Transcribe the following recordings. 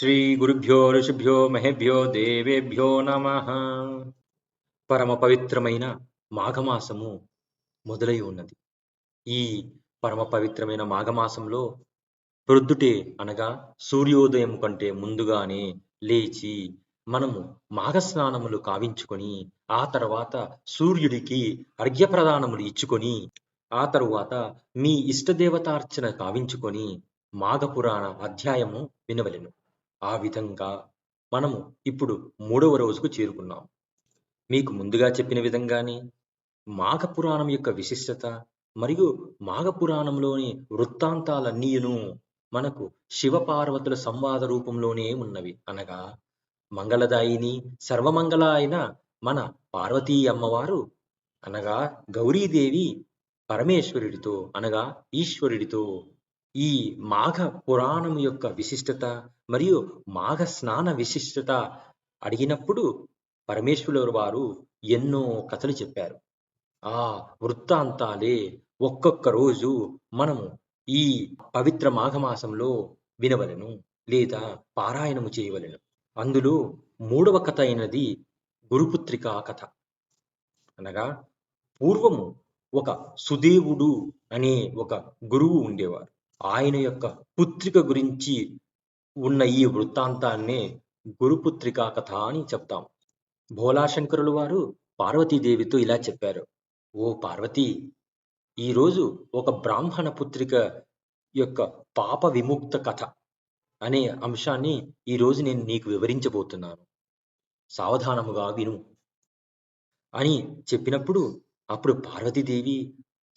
శ్రీ గురుభ్యో ఋషిభ్యో మహేభ్యో దేవేభ్యో నమ. పరమ పవిత్రమైన మాఘమాసము మొదలై ఉన్నది. ఈ పరమ పవిత్రమైన మాఘమాసంలో ప్రొద్దుటే అనగా సూర్యోదయం కంటే ముందుగానే లేచి మనము మాఘస్నానములు కావించుకొని ఆ తర్వాత సూర్యుడికి అర్ఘ్యప్రదానములు ఇచ్చుకొని ఆ తరువాత మీ ఇష్టదేవతార్చన కావించుకొని మాఘపురాణ అధ్యాయము వినవలెను. ఆ విధంగా మనము ఇప్పుడు మూడవ రోజుకు చేరుకున్నాం. మీకు ముందుగా చెప్పిన విధంగానే మాఘ పురాణం యొక్క విశిష్టత మరియు మాఘ పురాణంలోని వృత్తాంతాలన్నీయును మనకు శివపార్వతుల సంవాద రూపంలోనే ఉన్నవి. అనగా మంగళదాయిని సర్వమంగళ అయిన మన పార్వతీ అమ్మవారు అనగా గౌరీదేవి పరమేశ్వరుడితో అనగా ఈశ్వరుడితో ఈ మాఘ పురాణం యొక్క విశిష్టత మరియు మాఘ స్నాన విశిష్టత అడిగినప్పుడు పరమేశ్వరుల వారు ఎన్నో కథలు చెప్పారు. ఆ వృత్తాంతాలే ఒక్కొక్క రోజు మనము ఈ పవిత్ర మాఘమాసంలో వినవలెను లేదా పారాయణము చేయవలెను. అందులో మూడవ కథ అయినది గురుపుత్రికా కథ. అనగా పూర్వము ఒక సుదేవుడు అనే ఒక గురువు ఉండేవారు. ఆయన యొక్క పుత్రిక గురించి ఉన్న ఈ వృత్తాంతాన్నే గురుపుత్రికా కథ అని చెప్తాం. భోలాశంకరులు వారు పార్వతీదేవితో ఇలా చెప్పారు. ఓ పార్వతి ఈరోజు ఒక బ్రాహ్మణ పుత్రిక యొక్క పాప విముక్త కథ అనే అంశాన్ని ఈరోజు నేను నీకు వివరించబోతున్నాను. సావధానముగా విను అని చెప్పినప్పుడు అప్పుడు పార్వతీదేవి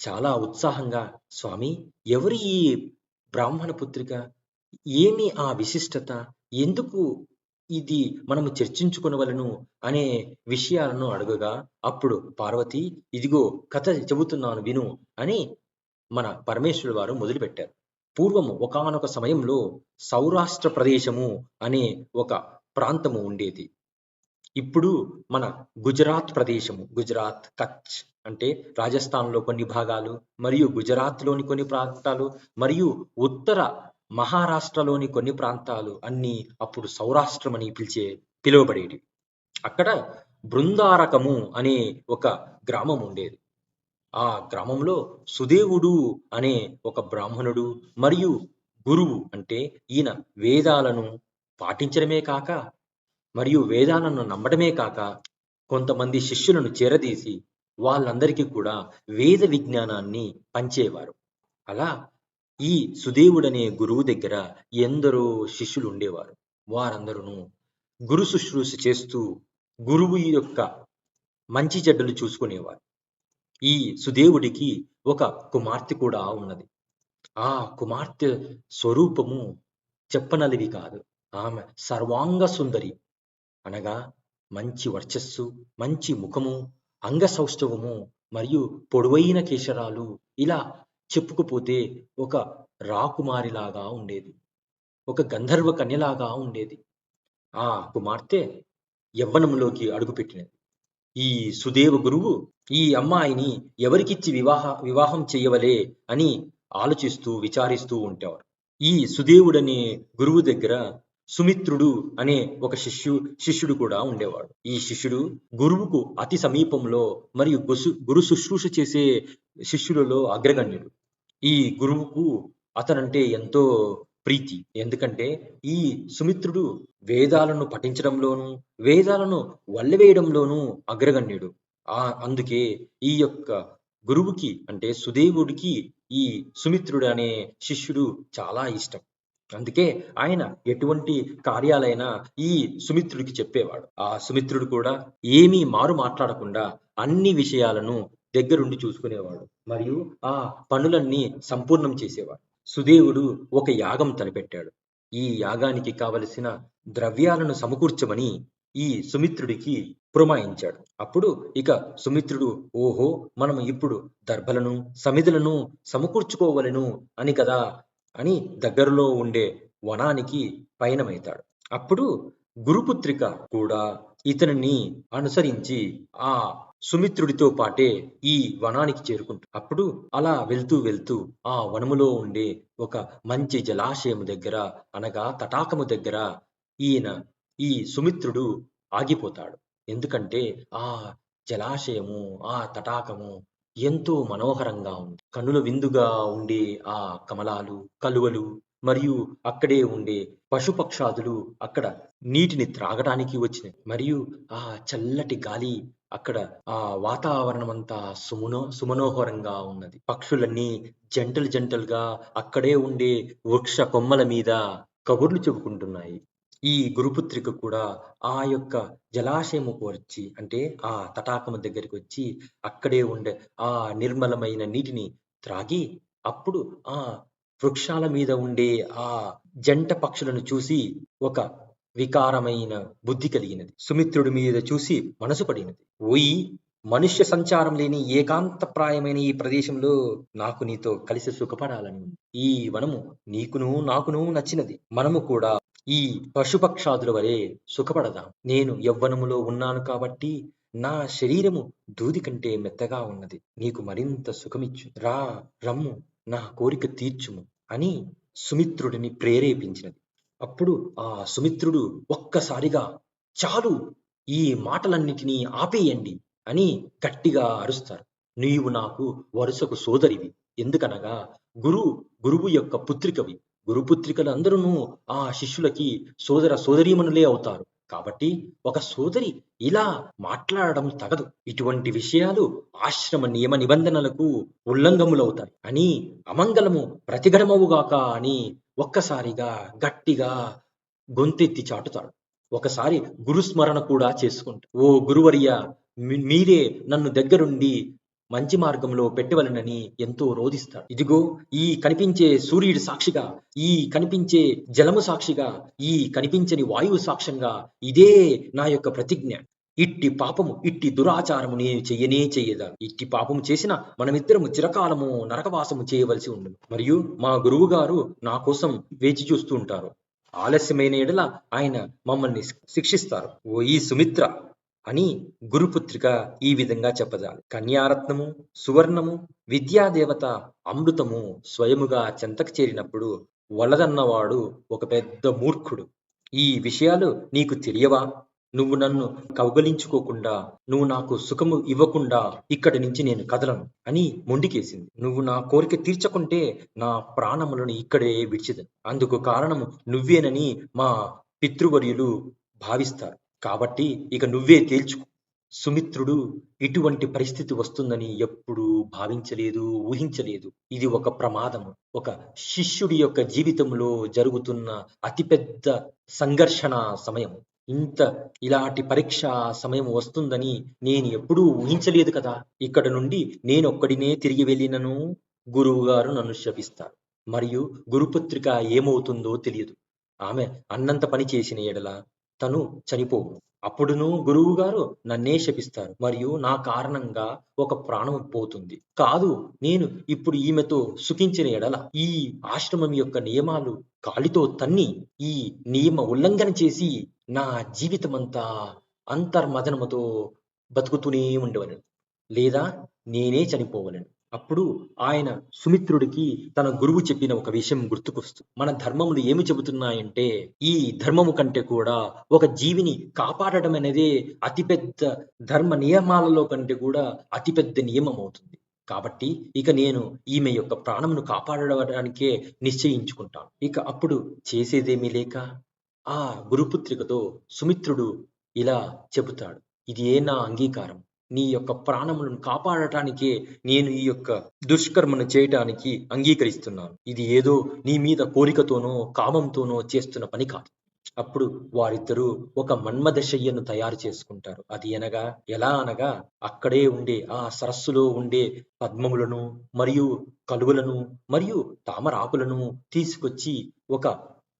చాలా ఉత్సాహంగా స్వామి ఎవరి ఈ బ్రాహ్మణ పుత్రిక? ఏమి ఆ విశిష్టత? ఎందుకు ఇది మనము చర్చించుకునవలను అనే విషయాలను అడగగా అప్పుడు పార్వతి ఇదిగో కథ చెబుతున్నాను విను అని మన పరమేశ్వరుడు వారు మొదలుపెట్టారు. పూర్వము ఒకనొక సమయంలో సౌరాష్ట్ర ప్రదేశము అనే ఒక ప్రాంతము ఉండేది. ఇప్పుడు మన గుజరాత్ ప్రదేశము గుజరాత్ కచ్ అంటే రాజస్థాన్లో కొన్ని భాగాలు మరియు గుజరాత్లోని కొన్ని ప్రాంతాలు మరియు ఉత్తర మహారాష్ట్రలోని కొన్ని ప్రాంతాలు అన్ని అప్పుడు సౌరాష్ట్రం అని పిలిచే పిలువబడేవి. అక్కడ బృందారకము అనే ఒక గ్రామం ఉండేది. ఆ గ్రామంలో సుదేవుడు అనే ఒక బ్రాహ్మణుడు మరియు గురువు అంటే ఈయన వేదాలను పాటించడమే కాక మరియు వేదాలను నమ్మడమే కాక కొంతమంది శిష్యులను చేరదీసి వాళ్ళందరికీ కూడా వేద విజ్ఞానాన్ని పంచేవారు. అలా ఈ సుదేవుడనే గురువు దగ్గర ఎందరో శిష్యులు ఉండేవారు వారందరూ గురు శుశ్రూష చేస్తూ గురువు యొక్క మంచి చెడ్డలు చూసుకునేవారు. ఈ సుదేవుడికి ఒక కుమార్తె కూడా ఉన్నది. ఆ కుమార్తె స్వరూపము చెప్పనలివి కాదు. ఆమె సర్వాంగ సుందరి. అనగా మంచి వర్చస్సు మంచి ముఖము అంగ సౌష్ఠవము మరియు పొడవైన కేశరాలు ఇలా చెప్పుకుపోతే ఒక రాకుమారిలాగా ఉండేది. ఒక గంధర్వ కన్యలాగా ఉండేది. ఆ కుమార్తె యవ్వనంలోకి అడుగుపెట్టినది. ఈ సుదేవ గురువు ఈ అమ్మాయిని ఎవరికిచ్చి వివాహ వివాహం చేయవలే అని ఆలోచిస్తూ విచారిస్తూ ఉంటారు ఈ సుదేవుడనే గురువు దగ్గర సుమిత్రుడు అనే ఒక శిష్యు శిష్యుడు కూడా ఉండేవాడు. ఈ శిష్యుడు గురువుకు అతి సమీపంలో మరియు గురు శుశ్రూష చేసే శిష్యులలో అగ్రగణ్యుడు. ఈ గురువుకు అతనంటే ఎంతో ప్రీతి. ఎందుకంటే ఈ సుమిత్రుడు వేదాలను పఠించడంలోనూ వేదాలను వల్లవేయడంలోనూ అగ్రగణ్యుడు. ఆ అందుకే ఈ యొక్క గురువుకి అంటే సుదేవుడికి ఈ సుమిత్రుడు అనే శిష్యుడు చాలా ఇష్టం. అందుకే ఆయన ఎటువంటి కార్యాలైనా ఈ సుమిత్రుడికి చెప్పేవాడు. ఆ సుమిత్రుడు కూడా ఏమీ మారు మాట్లాడకుండా అన్ని విషయాలను దగ్గరుండి చూసుకునేవాడు. మరియు ఆ పనులన్నీ సంపూర్ణం చేసేవాడు. సుదేవుడు ఒక యాగం తలపెట్టాడు. ఈ యాగానికి కావలసిన ద్రవ్యాలను సమకూర్చమని ఈ సుమిత్రుడికి పురమాయించాడు. అప్పుడు ఇక సుమిత్రుడు ఓహో మనం ఇప్పుడు దర్భలను సమిధులను సమకూర్చుకోవలను అని కదా అని దగ్గరలో ఉండే వనానికి పయనమైతాడు అప్పుడు గురుపుత్రిక కూడా ఇతనిని అనుసరించి ఆ సుమిత్రుడితో పాటే ఈ వనానికి చేరుకుంటాడు. అప్పుడు అలా వెళ్తూ వెళ్తూ ఆ వనములో ఉండే ఒక మంచి జలాశయము దగ్గర అనగా తటాకము దగ్గర ఈయన ఈ సుమిత్రుడు ఆగిపోతాడు. ఎందుకంటే ఆ జలాశయము ఆ తటాకము ఎంతో మనోహరంగా ఉంది. కనుల విందుగా ఉండే ఆ కమలాలు కలువలు మరియు అక్కడే ఉండే పశుపక్షాదులు అక్కడ నీటిని త్రాగడానికి వచ్చినాయి. మరియు ఆ చల్లటి గాలి అక్కడ ఆ వాతావరణం అంతా సుమనో సుమనోహరంగా ఉన్నది. పక్షులన్నీ జంటలు జంటలుగా అక్కడే ఉండే వృక్ష కొమ్మల మీద కబుర్లు చెప్పుకుంటున్నాయి ఈ గురుపుత్రిక కూడా ఆ యొక్క జలాశయముకు వచ్చి అంటే ఆ తటాకము దగ్గరికి వచ్చి అక్కడే ఉండే ఆ నిర్మలమైన నీటిని త్రాగి అప్పుడు ఆ వృక్షాల మీద ఉండే ఆ జంట పక్షులను చూసి ఒక వికారమైన బుద్ధి కలిగినది. సుమిత్రుడి మీద చూసి మనసు పడినది. ఓయి మనుష్య సంచారం లేని ఏకాంతప్రాయమైన ఈ ప్రదేశంలో నాకు నీతో కలిసి సుఖపడాలని ఉంది. ఈ వనము నీకును నాకును నచ్చినది. మనము కూడా ఈ పశుపక్షాదుల వలె సుఖపడదాం. నేను యవ్వనములో ఉన్నాను కాబట్టి నా శరీరము దూది కంటే మెత్తగా ఉన్నది. నీకు మరింత సుఖమిచ్చు. రా రమ్ము నా కోరిక తీర్చుము అని సుమిత్రుడిని ప్రేరేపించినది. అప్పుడు ఆ సుమిత్రుడు ఒక్కసారిగా చాలు ఈ మాటలన్నిటినీ ఆపేయండి అని గట్టిగా అరుస్తారు. నీవు నాకు వరుసకు సోదరివి. ఎందుకనగా గురు గురువు యొక్క పుత్రికవి. గురుపుత్రికలందరూ ఆ శిష్యులకి సోదర సోదరీమణులే అవుతారు. కాబట్టి ఒక సోదరి ఇలా మాట్లాడడం తగదు. ఇటువంటి విషయాలు ఆశ్రమ నియమ నిబంధనలకు ఉల్లంఘములవుతాయి. అని అమంగళము ప్రతిఘటమవుగాక అని ఒక్కసారిగా గట్టిగా గొంతెత్తి చాటుతాడు. ఒకసారి గురుస్మరణ కూడా చేసుకుంటాడు. ఓ గురువర్య మీరే నన్ను దగ్గరుండి మంచి మార్గంలో పెట్టవలనని ఎంతో రోధిస్తాడు. ఇదిగో ఈ కనిపించే సూర్యుడి సాక్షిగా ఈ కనిపించే జలము సాక్షిగా ఈ కనిపించని వాయువు సాక్ష్యంగా ఇదే నా యొక్క ప్రతిజ్ఞ. ఇట్టి పాపము ఇట్టి దురాచారము నేను చెయ్యనే చెయ్యదా? ఇట్టి పాపము చేసిన మనమిద్దరము చిరకాలము నరకవాసము చేయవలసి ఉండదు మరియు మా గురువు గారు నా కోసం వేచి చూస్తూ ఉంటారు. ఆలస్యమైన ఎడల ఆయన మమ్మల్ని శిక్షిస్తారు. ఓ ఈ సుమిత్ర! అని గురుపుత్రిక ఈ విధంగా చెప్పజాలి. కన్యారత్నము సువర్ణము విద్యాదేవత అమృతము స్వయముగా చెంతకు చేరినప్పుడు వలదన్నవాడు ఒక పెద్ద మూర్ఖుడు. ఈ విషయాలు నీకు తెలియవా? నువ్వు నన్ను కౌగలించుకోకుండా నువ్వు నాకు సుఖము ఇవ్వకుండా ఇక్కడి నుంచి నేను కదలను అని మొండికేసింది. నువ్వు నా కోరిక తీర్చకుంటే నా ప్రాణములను ఇక్కడే విడిచిదను. అందుకు కారణము నువ్వేనని మా పితృవర్యులు భావిస్తారు. కాబట్టి ఇక నువ్వే తేల్చుకో. సుమిత్రుడు ఇటువంటి పరిస్థితి వస్తుందని ఎప్పుడూ భావించలేదు ఊహించలేదు. ఇది ఒక ప్రమాదము. ఒక శిష్యుడి యొక్క జీవితంలో జరుగుతున్న అతిపెద్ద సంఘర్షణ సమయం. ఇంత ఇలాంటి పరీక్ష సమయం వస్తుందని నేను ఎప్పుడూ ఊహించలేదు కదా. ఇక్కడ నుండి నేనొక్కడినే తిరిగి వెళ్ళినను. గురువుగారు నన్ను శపిస్తారు. మరియు గురుపుత్రిక ఏమవుతుందో తెలియదు. ఆమె అన్నంత పని చేసిన ఎడల తను చనిపోవు. అప్పుడును గురువుగారు నన్నే శపిస్తారు. మరియు నా కారణంగా ఒక ప్రాణం పోతుంది. కాదు నేను ఇప్పుడు ఈమెతో సుఖించిన ఎడల ఈ ఆశ్రమం యొక్క నియమాలు కాలితో తన్ని ఈ నియమ ఉల్లంఘన చేసి నా జీవితమంతా అంతర్మదనముతో బతుకుతూనే ఉండవలను. లేదా నేనే చనిపోవలను. అప్పుడు ఆయన సుమిత్రుడికి తన గురువు చెప్పిన ఒక విషయం గుర్తుకొస్తుంది. మన ధర్మములు ఏమి చెబుతున్నాయంటే ఈ ధర్మము కంటే కూడా ఒక జీవిని కాపాడడం అనేదే అతిపెద్ద ధర్మ నియమాలలో కంటే కూడా అతిపెద్ద నియమం అవుతుంది కాబట్టి ఇక నేను ఈమె యొక్క ప్రాణమును కాపాడడానికే నిశ్చయించుకుంటాను. ఇక అప్పుడు చేసేదేమీ లేక ఆ గురుపుత్రికతో సుమిత్రుడు ఇలా చెబుతాడు ఇది ఏ నా అంగీకారం. నీ యొక్క ప్రాణములను కాపాడటానికే నేను ఈ యొక్క దుష్కర్మను చేయటానికి అంగీకరిస్తున్నాను. ఇది ఏదో నీ మీద కోరికతోనో కామంతోనో చేస్తున్న పని కాదు. అప్పుడు వారిద్దరూ ఒక మన్మదశయ్యను తయారు చేసుకుంటారు. అది అనగా ఎలా అనగా అక్కడే ఉండే ఆ సరస్సులో ఉండే పద్మములను మరియు కలువలను మరియు తామరాకులను తీసుకొచ్చి ఒక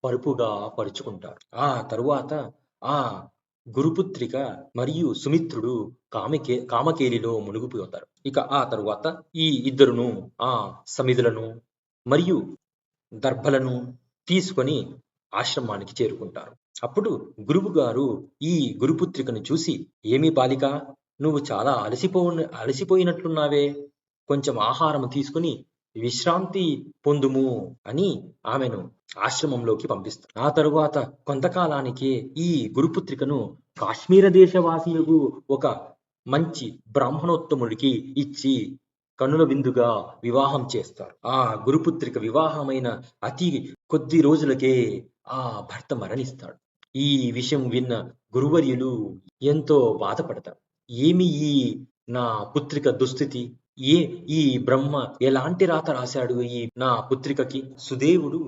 పరుపుగా పరుచుకుంటారు ఆ తరువాత ఆ గురుపుత్రిక మరియు సుమిత్రుడు కామకే కామకేలిలో మునిగిపోతారు ఇక ఆ తరువాత ఈ ఇద్దరును ఆ సమిధులను మరియు దర్భలను తీసుకొని ఆశ్రమానికి చేరుకుంటారు. అప్పుడు గురువు గారు ఈ గురుపుత్రికను చూసి ఏమి బాలిక నువ్వు చాలా అలసిపో అలసిపోయినట్లున్నావే. కొంచెం ఆహారం తీసుకుని విశ్రాంతి పొందుము అని ఆమెను ఆశ్రమంలోకి పంపిస్తారు ఆ తరువాత కొంతకాలానికి ఈ గురుపుత్రికను కాశ్మీర దేశవాసియకు ఒక మంచి బ్రాహ్మణోత్తముడికి ఇచ్చి కనుల విందుగా వివాహం చేస్తారు. ఆ గురుపుత్రిక వివాహమైన అతి కొద్ది రోజులకే ఆ భర్త మరణిస్తాడు. ఈ విషయం విన్న గురువర్యులు ఎంతో బాధపడతారు. ఏమి ఈ నా పుత్రిక దుస్థితి ఏ ఈ బ్రహ్మ ఎలాంటి రాత రాశాడు? ఈ నా పుత్రికకి సుదేవుడు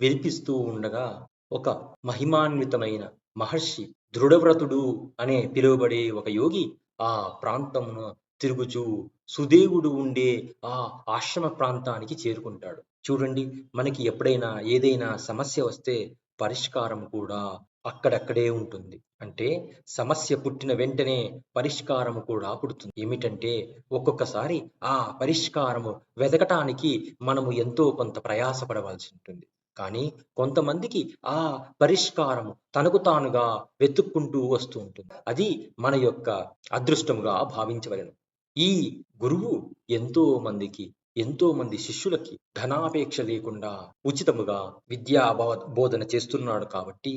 వినిపిస్తూ ఉండగా ఒక మహిమాన్వితమైన మహర్షి దృఢవ్రతుడు అనే పిలువబడే ఒక యోగి ఆ ప్రాంతమును తిరుగుచూ సుదేవుడు ఉండే ఆ ఆశ్రమ ప్రాంతానికి చేరుకుంటాడు. చూడండి మనకి ఎప్పుడైనా ఏదైనా సమస్య వస్తే పరిష్కారం కూడా అక్కడక్కడే ఉంటుంది. అంటే సమస్య పుట్టిన వెంటనే పరిష్కారము కూడా పుడుతుంది. ఏమిటంటే ఒక్కొక్కసారి ఆ పరిష్కారము వెదకటానికి మనము ఎంతో కొంత ప్రయాసపడవలసి ఉంటుంది. కానీ కొంతమందికి ఆ పరిష్కారము తనకు తానుగా వెతుక్కుంటూ వస్తూ ఉంటుంది. అది మన యొక్క అదృష్టముగా భావించవలెను. ఈ గురువు ఎంతో మందికి ఎంతో మంది శిష్యులకి ధనాపేక్ష లేకుండా ఉచితముగా విద్యా బోధన చేస్తున్నాడు కాబట్టి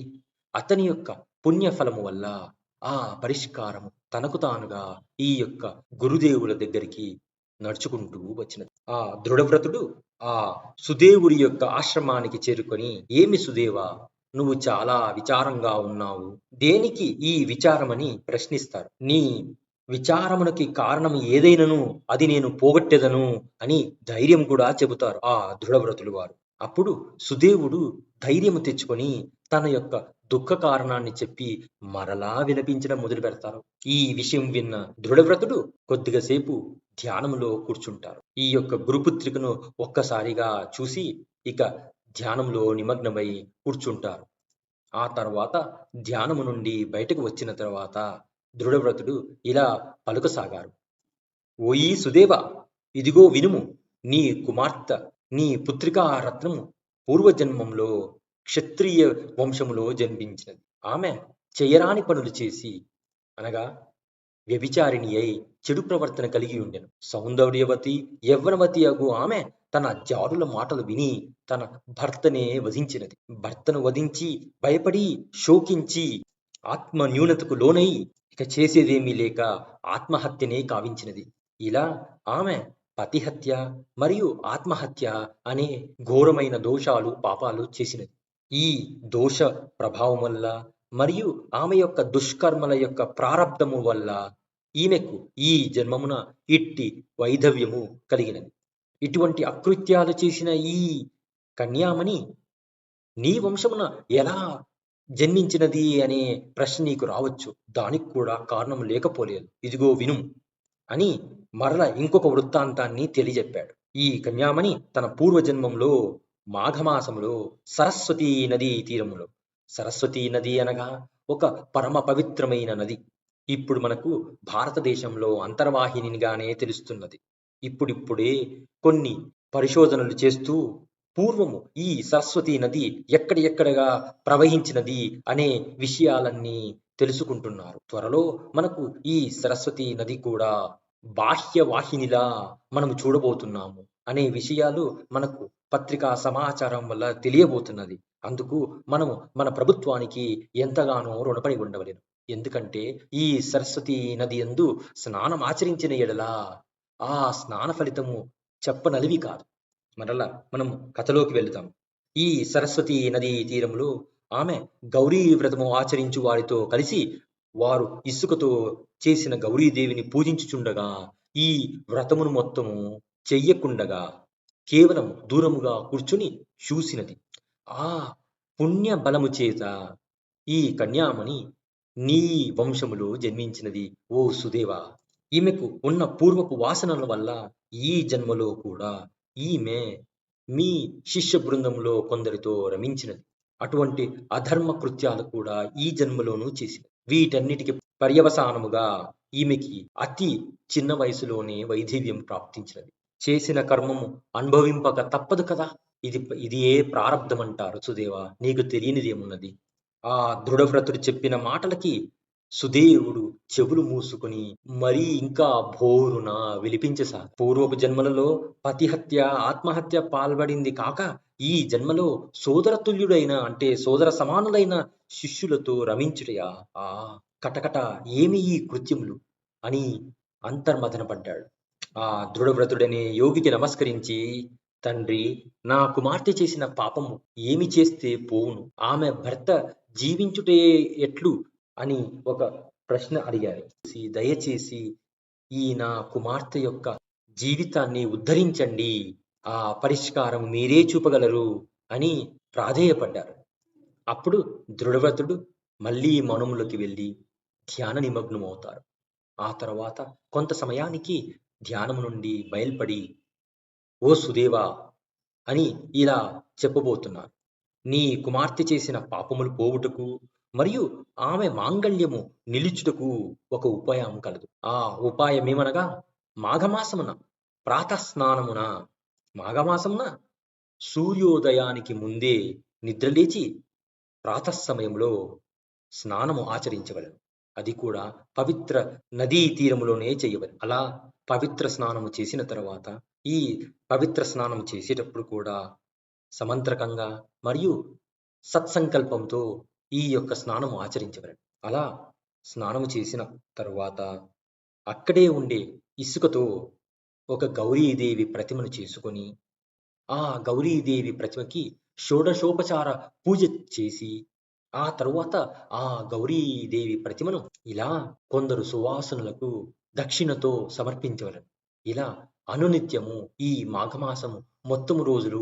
అతని యొక్క పుణ్యఫలము వల్ల ఆ పరిష్కారము తనకు తానుగా ఈ యొక్క గురుదేవుల దగ్గరికి నడుచుకుంటూ వచ్చినది. ఆ దృఢవ్రతుడు ఆ సుదేవుడి యొక్క ఆశ్రమానికి చేరుకొని ఏమి సుదేవా నువ్వు చాలా విచారంగా ఉన్నావు. దేనికి ఈ విచారమని ప్రశ్నిస్తారు. నీ విచారమునకి కారణం ఏదైనను అది నేను పోగొట్టెదను అని ధైర్యం కూడా చెబుతారు ఆ దృఢవ్రతులు వారు. అప్పుడు సుదేవుడు ధైర్యము తెచ్చుకొని తన యొక్క దుఃఖ కారణాన్ని చెప్పి మరలా విలపించడం మొదలు పెడతారు. ఈ విషయం విన్న దృఢవ్రతుడు కొద్దిగా సేపు ధ్యానములో కూర్చుంటారు. ఈ యొక్క గురుపుత్రికను ఒక్కసారిగా చూసి ఇక ధ్యానంలో నిమగ్నమై కూర్చుంటారు. ఆ తర్వాత ధ్యానము నుండి బయటకు వచ్చిన తర్వాత దృఢవ్రతుడు ఇలా పలుకసాగారు. ఓయి సుదేవ ఇదిగో వినుము నీ కుమార్తె నీ పుత్రికా రత్నము పూర్వజన్మంలో క్షత్రియ వంశములో జన్మించినది. ఆమె చేయరాని పనులు చేసి అనగా వ్యభిచారిణి అయి చెడు ప్రవర్తన కలిగి ఉండెను. సౌందర్యవతి యవ్వనవతి అగు ఆమె తన జారుల మాటలు విని తన భర్తనే వధించినది. భర్తను వధించి భయపడి శోకించి ఆత్మ న్యూనతకు లోనై ఇక చేసేదేమీ లేక ఆత్మహత్యనే కావించినది. ఇలా ఆమె పతిహత్య మరియు ఆత్మహత్య అనే ఘోరమైన దోషాలు పాపాలు చేసినది. ఈ దోష ప్రభావం వల్ల మరియు ఆమె యొక్క దుష్కర్మల యొక్క ప్రారంధము వల్ల ఈమెకు ఈ జన్మమున ఇట్టి వైధవ్యము కలిగినది. ఇటువంటి అకృత్యాలు చేసిన ఈ కన్యామణి నీ వంశమున ఎలా జన్మించినది అనే ప్రశ్న నీకు రావచ్చు. దానికి కూడా కారణం లేకపోలేదు. ఇదిగో విను అని మరల ఇంకొక వృత్తాంతాన్ని తెలియజెప్పాడు. ఈ కన్యామణి తన పూర్వజన్మంలో మాఘమాసములో సరస్వతీ నదీ తీరములో. సరస్వతీ నది అనగా ఒక పరమ పవిత్రమైన నది. ఇప్పుడు మనకు భారతదేశంలో అంతర్వాహినిగానే తెలుస్తున్నది. ఇప్పుడిప్పుడే కొన్ని పరిశోధనలు చేస్తూ పూర్వము ఈ సరస్వతీ నది ఎక్కడి ఎక్కడగా ప్రవహించినది అనే విషయాలన్నీ తెలుసుకుంటున్నారు. త్వరలో మనకు ఈ సరస్వతీ నది కూడా బాహ్య వాహినిలా మనము చూడబోతున్నాము అనే విషయాలు మనకు పత్రికా సమాచారం వల్ల తెలియబోతున్నది. అందుకు మనము మన ప్రభుత్వానికి ఎంతగానో రుణపడి ఉండవలేను. ఎందుకంటే ఈ సరస్వతి నది ఎందు స్నానం ఆచరించిన ఎడల ఆ స్నాన ఫలితము చెప్పనలివి కాదు. మరలా మనం కథలోకి వెళుతాం. ఈ సరస్వతి నదీ తీరంలో ఆమె గౌరీ వ్రతము ఆచరించు వారితో కలిసి వారు ఇసుకతో చేసిన గౌరీదేవిని పూజించుచుండగా ఈ వ్రతమును మొత్తము చెయ్యకుండగా కేవలం దూరముగా కూర్చుని చూసినది. ఆ పుణ్య బలము చేత ఈ కన్యామణి నీ వంశములో జన్మించినది ఓ సుదేవ! ఈమెకు ఉన్న పూర్వపు వాసనల వల్ల ఈ జన్మలో కూడా ఈమె మీ శిష్య బృందంలో కొందరితో రమించినది. అటువంటి అధర్మ కృత్యాలు కూడా ఈ జన్మలోనూ చేసింది వీటన్నిటికి పర్యవసానముగా ఈమెకి అతి చిన్న వయసులోనే వైధవ్యం ప్రాప్తించినది. చేసిన కర్మము అనుభవింపక తప్పదు కదా? ఇది ఇది ఏ ప్రారంధం అంటారు సుదేవా. నీకు తెలియనిదేమున్నది? ఆ దృఢవ్రతుడు చెప్పిన మాటలకి సుదేవుడు చెవులు మూసుకుని మరీ ఇంకా భోరున విలిపించసా పూర్వపు జన్మలలో పతిహత్య ఆత్మహత్య పాల్పడింది కాక ఈ జన్మలో సోదరతుల్యుడైన అంటే సోదర సమానులైన శిష్యులతో రమించుటయా? ఆ కటకట ఏమి ఈ కృత్యములు? అని అంతర్మథనపడ్డాడు ఆ దృఢవ్రతుడని యోగికి నమస్కరించి తండ్రి నా కుమార్తె చేసిన పాపము ఏమి చేస్తే పోవును? ఆమె భర్త జీవించుటే ఎట్లు? అని ఒక ప్రశ్న అడిగారు. దయచేసి ఈ నా కుమార్తె యొక్క జీవితాన్ని ఉద్ధరించండి. ఆ పరిష్కారం మీరే చూపగలరు అని ప్రాధేయపడ్డారు. అప్పుడు దృఢవ్రతుడు మళ్ళీ మౌనములోకి వెళ్ళి ధ్యాన నిమగ్నమవుతారు. ఆ తర్వాత కొంత సమయానికి ధ్యానము నుండి బయల్పడి ఓ సుదేవా అని ఇలా చెప్పబోతున్నారు. నీ కుమార్తె చేసిన పాపములు పోవుటకు మరియు ఆమె మాంగళ్యము నిలుచుటకు ఒక ఉపాయం కలదు. ఆ ఉపాయం ఏమనగా మాఘమాసమున ప్రాతస్నానమున మాఘమాసమున సూర్యోదయానికి ముందే నిద్రలేచి ప్రాతస్సమయంలో స్నానము ఆచరించవలను. అది కూడా పవిత్ర నదీ తీరములోనే చేయవలను. అలా పవిత్ర స్నానము చేసిన తర్వాత ఈ పవిత్ర స్నానం చేసేటప్పుడు కూడా సమంత్రకంగా మరియు సత్సంకల్పంతో ఈ యొక్క స్నానము ఆచరించవలను అలా స్నానము చేసిన తరువాత అక్కడే ఉండే ఇసుకతో ఒక గౌరీదేవి ప్రతిమను చేసుకొని ఆ గౌరీదేవి ప్రతిమకి షోడశోపచార పూజ చేసి ఆ తరువాత ఆ గౌరీదేవి ప్రతిమను ఇలా కొందరు సువాసనులకు దక్షిణతో సమర్పించవలను. ఇలా అనునిత్యము ఈ మాఘమాసము మొత్తము రోజులు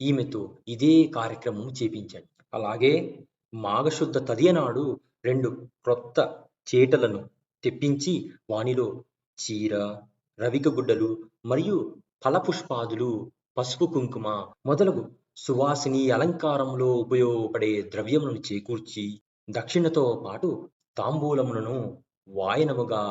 ఈమెతో ఇదే కార్యక్రమం చేపించాడు. అలాగే మాఘశుద్ధ తదియనాడు రెండు క్రొత్త చేటలను తెప్పించి వానిలో చీర రవిక గుడ్డలు మరియు ఫలపుష్పాదులు పసుపు కుంకుమ మొదలగు సువాసిని అలంకారంలో ఉపయోగపడే ద్రవ్యములను చేకూర్చి దక్షిణతో పాటు తాంబూలములను వాయనముగా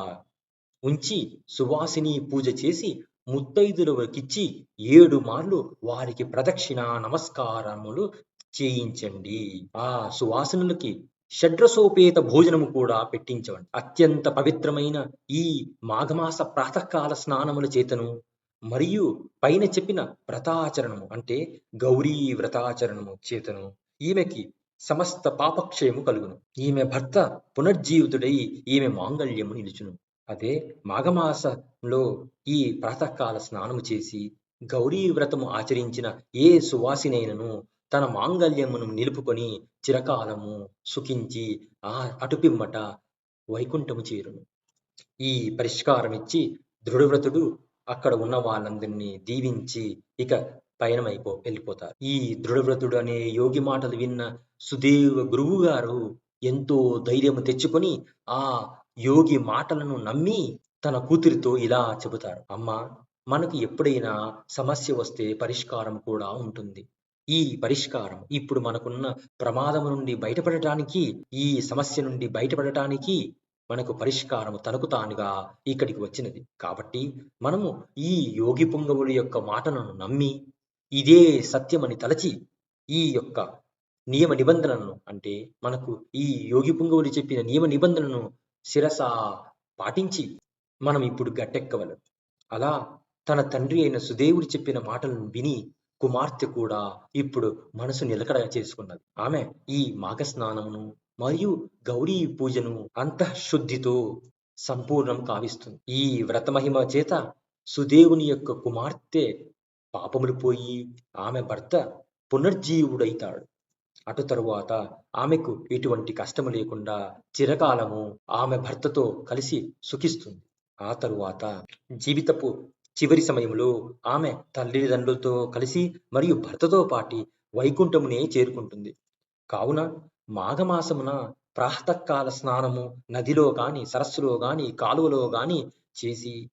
ఉంచి సువాసిని పూజ చేసి ముత్తైదులకిచ్చి ఏడు మార్లు వారికి ప్రదక్షిణ నమస్కారములు చేయించండి. ఆ సువాసనులకి షడ్రసోపేత భోజనము కూడా పెట్టించవండి అత్యంత పవిత్రమైన ఈ మాఘమాస ప్రాతకాల స్నానముల చేతను మరియు పైన చెప్పిన వ్రతాచరణము అంటే గౌరీ వ్రతాచరణము చేతను ఈమెకి సమస్త పాపక్షయము కలుగును. ఈమె భర్త పునర్జీవితుడై ఈమె మాంగళ్యము నిలుచును. అదే మాఘమాసంలో ఈ ప్రాతకాల స్నానము చేసి గౌరీ వ్రతము ఆచరించిన ఏ సువాసినైనను తన మాంగల్యమును నిలుపుకొని చిరకాలము సుఖించి ఆ అటుపిమ్మట వైకుంఠము చేరును. ఈ పరిష్కారమిచ్చి దృఢవ్రతుడు అక్కడ ఉన్న వాళ్ళందరినీ దీవించి ఇక పయనమైపో వెళ్ళిపోతారు. ఈ దృఢవ్రతుడు అనే యోగి మాటలు విన్న సుదేవ గురువు గారు ఎంతో ధైర్యము తెచ్చుకొని ఆ యోగి మాటలను నమ్మి తన కూతురితో ఇలా చెబుతారు. అమ్మ మనకు ఎప్పుడైనా సమస్య వస్తే పరిష్కారం కూడా ఉంటుంది. ఈ పరిష్కారం ఇప్పుడు మనకున్న ప్రమాదం నుండి బయటపడటానికి ఈ సమస్య నుండి బయటపడటానికి మనకు పరిష్కారం తనకు తానుగా ఇక్కడికి వచ్చినది. కాబట్టి మనము ఈ యోగి పుంగవుడి యొక్క మాటలను నమ్మి ఇదే సత్యమని తలచి ఈ యొక్క నియమ నిబంధనలను అంటే మనకు ఈ యోగి పుంగవుడు చెప్పిన నియమ నిబంధనలను శిరస పాటించి మనం ఇప్పుడు గట్టెక్కవలం. అలా తన తండ్రి అయిన సుదేవుడు చెప్పిన మాటలను విని కుమార్తె కూడా ఇప్పుడు మనసు నిలకడ చేసుకున్నది. ఆమె ఈ మాఘ స్నానమును మరియు గౌరీ పూజను అంతఃశుద్ధితో సంపూర్ణం కావిస్తుంది. ఈ వ్రతమహిమ చేత సుదేవుని యొక్క కుమార్తె పాపములు పోయి ఆమె భర్త పునర్జీవుడైతాడు. అటు తరువాత ఆమెకు ఎటువంటి కష్టము లేకుండా చిరకాలము ఆమె భర్తతో కలిసి సుఖిస్తుంది. ఆ తరువాత జీవితపు చివరి సమయంలో ఆమె తల్లిదండ్రులతో కలిసి మరియు భర్తతో పాటి వైకుంఠమునే చేరుకుంటుంది. కావున మాఘమాసమున ప్రాతకాల స్నానము నదిలో గాని సరస్సులో గాని కాలువలో గాని చేసి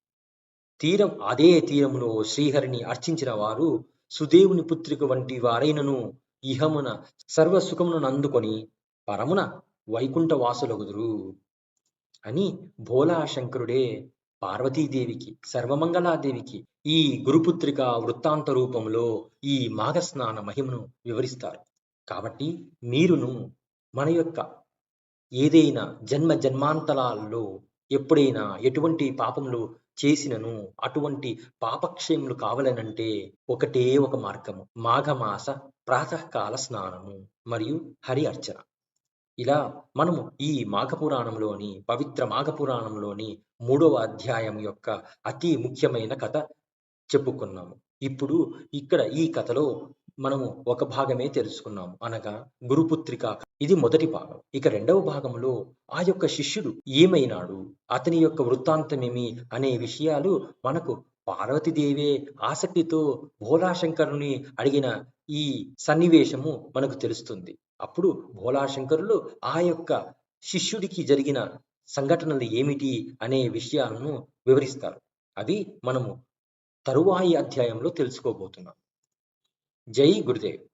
తీరం అదే తీరములో శ్రీహరిని అర్చించిన వారు సుదేవుని పుత్రిక వంటి వారైనను ఇహమున సర్వ సుఖమును అందుకొని పరమున వైకుంఠ వాసులగుదురు అని భోలా శంకరుడే పార్వతీదేవికి సర్వమంగళాదేవికి ఈ గురుపుత్రిక వృత్తాంత రూపంలో ఈ మాఘస్నాన మహిమను వివరిస్తారు. కాబట్టి మీరును మన యొక్క ఏదైనా జన్మ జన్మాంతరాల్లో ఎప్పుడైనా ఎటువంటి పాపములు చేసినను అటువంటి పాపక్షయములు కావాలనంటే ఒకటే ఒక మార్గము మాఘమాస ప్రాతకాల స్నానము మరియు హరి అర్చన. ఇలా మనము ఈ మాఘపురాణంలోని పవిత్ర మాఘపురాణంలోని మూడవ అధ్యాయం యొక్క అతి ముఖ్యమైన కథ చెప్పుకున్నాము. ఇప్పుడు ఇక్కడ ఈ కథలో మనము ఒక భాగమే తెలుసుకున్నాము. అనగా గురుపుత్రిక ఇది మొదటి భాగం. ఇక రెండవ భాగంలో ఆ యొక్క శిష్యుడు ఏమైనాడు? అతని యొక్క వృత్తాంతమేమి? అనే విషయాలు మనకు పార్వతీదేవే ఆసక్తితో భోలాశంకరుని అడిగిన ఈ సన్నివేశము మనకు తెలుస్తుంది. అప్పుడు భోలాశంకరులు ఆ యొక్క శిష్యుడికి జరిగిన సంఘటనలు ఏమిటి అనే విషయాలను వివరిస్తారు. అది మనము తరువాయి అధ్యాయంలో తెలుసుకోబోతున్నాం. జై గురుదేవ్.